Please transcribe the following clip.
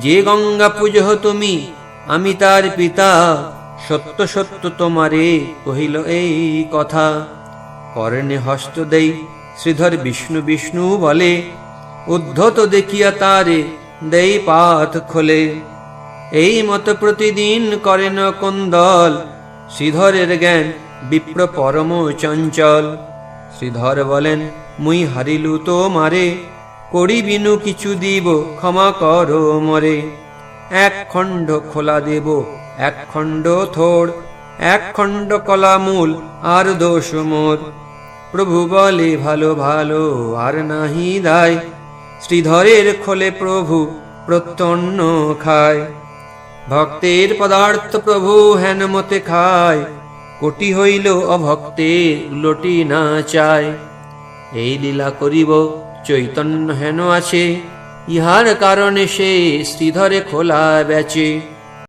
যে গঙ্গা পুজহ তুমি, আমি তার পিতা। সত্য সত্য তোমারে কহিল এই কথা। কর্ণে হস্ত দেই, শ্রীধর বিষ্ণু বিষ্ণু বলে, উদ্ধত দেখিয়া তারে দেই পাথ খোলে। এই মত প্রতিদিন করেন কন্দল, শ্রীধরের জ্ঞান বিপ্র পরম চঞ্চল। শ্রীধর বলেন, মুই হারিলু তো মারে করি বিনু কিছু দিব, ক্ষমা করো মরে। এক খণ্ড খোলা দেব, এক খণ্ড থোড়, এক খণ্ড কলা মূল, আর দোষ মোর। প্রভু বলে, ভালো ভালো, আর নাহি দায়। শ্রীধরের খোলে প্রভু প্রত্যন্ন খায়। ভক্তের পদার্থ প্রভু হেন মতে খায়। কোটি হইল অভক্তের, লোটি না চায়। এই লীলা করিব চৈতন্য হেন আছে ইহার কারণে সে শ্রীধরে খোলা বেচে।